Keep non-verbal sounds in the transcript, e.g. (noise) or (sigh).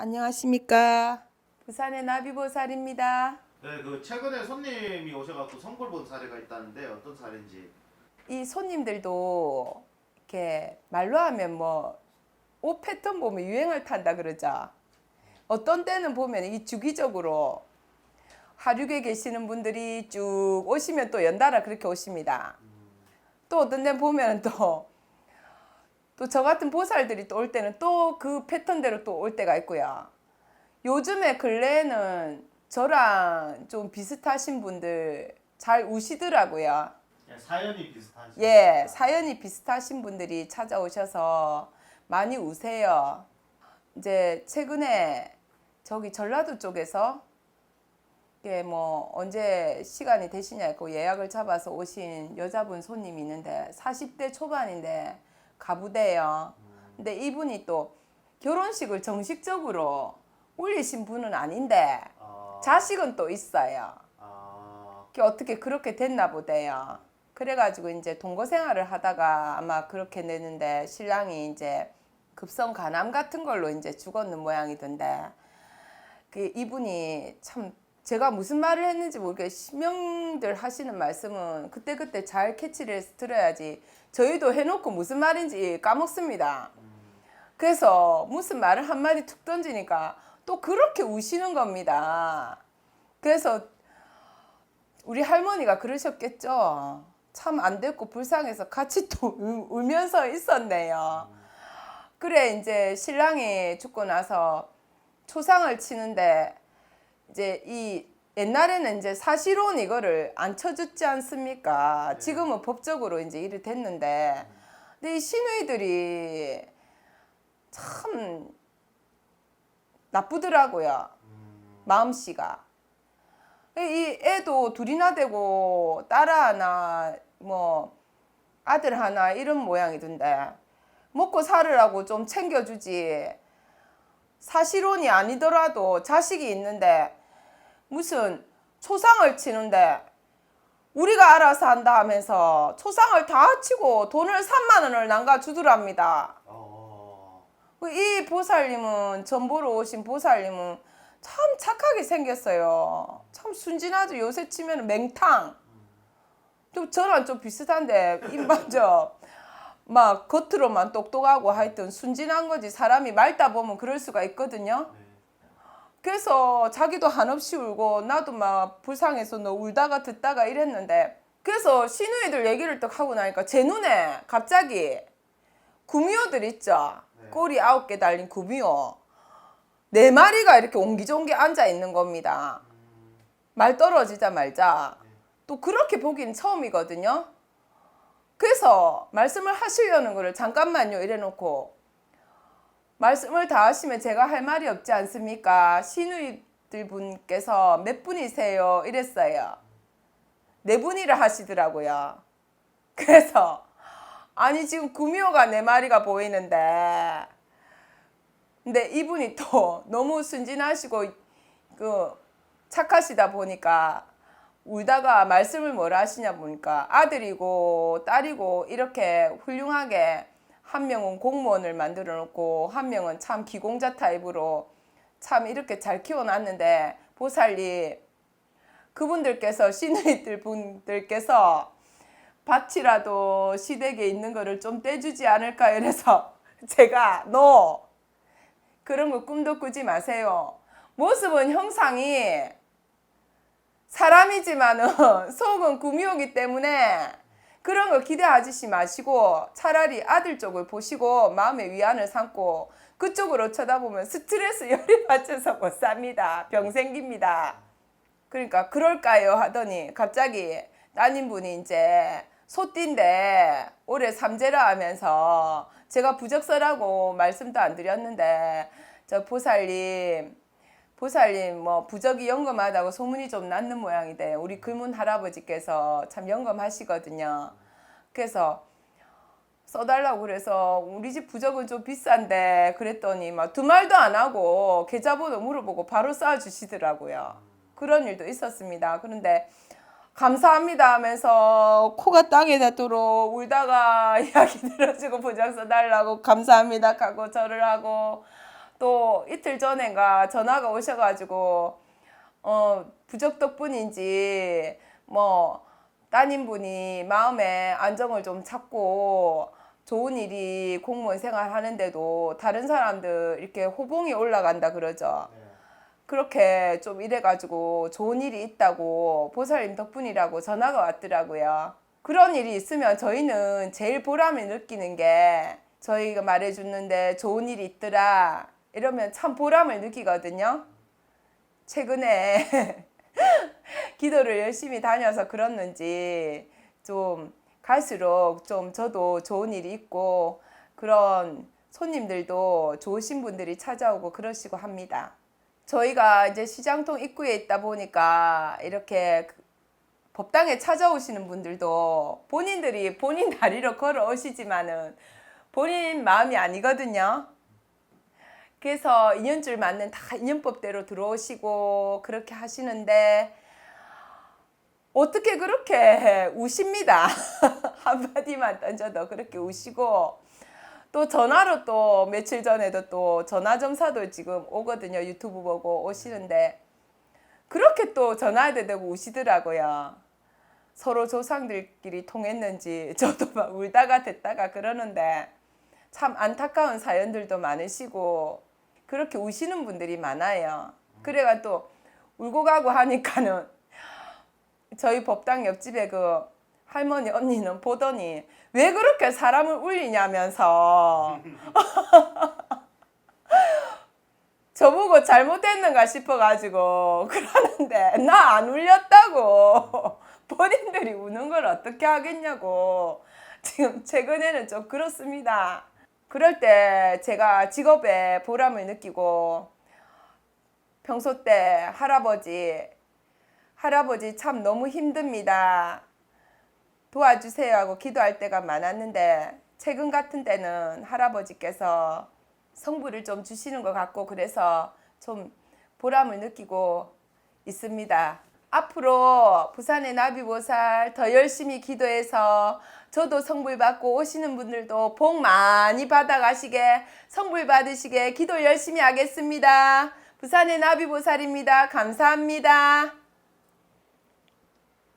안녕하십니까. 부산의 나비보살입니다. 네, 그 최근에 손님이 오셔갖고 성골 본 사례가 있다는데 어떤 사례인지. 이 손님들도 이렇게 말로 하면 뭐 옷 패턴 보면 유행을 탄다 그러죠. 어떤 때는 보면 이 주기적으로 하륙에 계시는 분들이 쭉 오시면 또 연달아 그렇게 오십니다. 또 어떤 데 보면 또 또 저 같은 보살들이 또 올 때는 또 그 패턴대로 또 올 때가 있고요. 요즘에 근래에는 저랑 좀 비슷하신 분들 잘 우시더라고요. 그냥 사연이 비슷하시. 예, 사연이 비슷하신 분들이 찾아오셔서 많이 우세요. 이제 최근에 저기 전라도 쪽에서 예, 뭐 언제 시간이 되시냐고 예약을 잡아서 오신 여자분 손님이 있는데 40대 초반인데 가부대요. 근데 이분이 또 결혼식을 정식적으로 올리신 분은 아닌데 아, 자식은 또 있어요. 아, 그게 어떻게 그렇게 됐나 보대요. 그래가지고 이제 동거 생활을 하다가 아마 그렇게 내는데 신랑이 이제 급성 간암 같은 걸로 이제 죽었는 모양이던데 그 이분이 참 제가 무슨 말을 했는지 모르게 신명들 하시는 말씀은 그때그때 잘 캐치를 들어야지 저희도 해놓고 무슨 말인지 까먹습니다. 그래서 무슨 말을 한마디 툭 던지니까 또 그렇게 우시는 겁니다. 그래서 우리 할머니가 그러셨겠죠. 참 안 됐고 불쌍해서 같이 또 (laughs) 울- 울면서 있었네요. 그래 이제 신랑이 죽고 나서 초상을 치는데 이제 이 옛날에는 이제 사실혼 이거를 안 쳐줬지 않습니까? 지금은 법적으로 이제 일이 됐는데, 근데 이 시누이들이 참 나쁘더라고요. 마음씨가. 이 애도 둘이나 되고 딸 하나 뭐 아들 하나 이런 모양이던데 먹고 살으라고 좀 챙겨주지 사실혼이 아니더라도 자식이 있는데 무슨 초상을 치는데 우리가 알아서 한다 하면서 초상을 다 치고 돈을 3만 원을 남가 주더랍니다. 어, 이 보살님은 전보로 오신 보살님은 참 착하게 생겼어요. 참 순진하죠. 요새 치면 맹탕. 좀 저랑 좀 비슷한데 입맞죠. 막 겉으로만 똑똑하고 하여튼 순진한 거지 사람이 맑다 보면 그럴 수가 있거든요. 네. 그래서 자기도 한없이 울고 나도 막 불쌍해서 너 울다가 듣다가 이랬는데 그래서 시누이들 얘기를 딱 하고 나니까 제 눈에 갑자기 구미호들 있죠? 네. 꼬리 아홉 개 달린 구미호. 네 마리가 이렇게 옹기종기 앉아 있는 겁니다. 말 떨어지자 말자. 또 그렇게 보기는 처음이거든요. 그래서 말씀을 하시려는 거를 잠깐만요 이래 놓고 말씀을 다 하시면 제가 할 말이 없지 않습니까? 시누이들 분께서 몇 분이세요? 이랬어요. 네 분이라 하시더라고요. 그래서 아니 지금 구미호가 네 마리가 보이는데 근데 이분이 또 너무 순진하시고 그 착하시다 보니까 울다가 말씀을 뭐라 하시냐 보니까 아들이고 딸이고 이렇게 훌륭하게 한 명은 공무원을 만들어 놓고 한 명은 참 기공자 타입으로 참 이렇게 잘 키워놨는데 보살님 그분들께서 시누이들 분들께서 밭이라도 시댁에 있는 거를 좀 떼주지 않을까 이래서 (laughs) 제가 너 그런 거 꿈도 꾸지 마세요. 모습은 형상이 사람이지만은 (laughs) 속은 구미호기 때문에 그런 거 기대하지 마시고 차라리 아들 쪽을 보시고 마음의 위안을 삼고 그쪽으로 쳐다보면 스트레스 열이 (laughs) 받쳐서 못 삽니다. 병 생깁니다. 그러니까 그럴까요 하더니 갑자기 따님분이 이제 소띠인데 올해 삼재라 하면서 제가 부적서라고 말씀도 안 드렸는데 저 보살님 보살님 뭐 부적이 영검하다고 소문이 좀 났는 모양이대. 우리 글문 할아버지께서 참 영검하시거든요. 그래서 써달라고 그래서 우리 집 부적은 좀 비싼데 그랬더니 막 두 말도 안 하고 계좌번호 물어보고 바로 쏴주시더라고요. 그런 일도 있었습니다. 그런데 감사합니다 하면서 코가 땅에 닿도록 울다가 (laughs) 이야기 들어주고 부적 써달라고 감사합니다 하고 절을 하고 또 이틀 전에가 전화가 오셔가지고 어 부적 덕분인지 뭐 따님분이 마음에 안정을 좀 찾고 좋은 일이 공무원 생활 하는데도 다른 사람들 이렇게 호봉이 올라간다 그러죠. 네. 그렇게 좀 이래가지고 좋은 일이 있다고 보살님 덕분이라고 전화가 왔더라고요. 그런 일이 있으면 저희는 제일 보람을 느끼는 게 저희가 말해줬는데 좋은 일이 있더라 이러면 참 보람을 느끼거든요. 최근에 (laughs) 기도를 열심히 다녀서 그렇는지 좀 갈수록 좀 저도 좋은 일이 있고 그런 손님들도 좋으신 분들이 찾아오고 그러시고 합니다. 저희가 이제 시장통 입구에 있다 보니까 이렇게 그 법당에 찾아오시는 분들도 본인들이 본인 다리로 걸어오시지만은 본인 마음이 아니거든요. 그래서 인연줄 맞는 다 인연법대로 들어오시고 그렇게 하시는데 어떻게 그렇게 우십니다. (laughs) 한마디만 던져도 그렇게 우시고 또 전화로 또 며칠 전에도 또 전화 점사도 지금 오거든요. 유튜브 보고 오시는데 그렇게 또 전화도 되고 우시더라고요. 서로 조상들끼리 통했는지 (laughs) 저도 막 울다가 됐다가 그러는데 참 안타까운 사연들도 많으시고 그렇게 우시는 분들이 많아요. 그래가 또 울고 가고 하니까는 저희 법당 옆집에 그 할머니 언니는 보더니 왜 그렇게 사람을 울리냐면서 (laughs) 저보고 잘못했는가 싶어가지고 그러는데 나 안 울렸다고 본인들이 우는 걸 어떻게 하겠냐고 지금 최근에는 좀 그렇습니다. 그럴 때 제가 직업에 보람을 느끼고 평소 때 할아버지 할아버지 참 너무 힘듭니다. 도와주세요 하고 기도할 때가 많았는데 최근 같은 때는 할아버지께서 성부를 좀 주시는 것 같고 그래서 좀 보람을 느끼고 있습니다. 앞으로 부산의 나비보살 더 열심히 기도해서 저도 성불 받고 오시는 분들도 복 많이 받아가시게 성불 받으시게 기도 열심히 하겠습니다. 부산의 나비보살입니다. 감사합니다.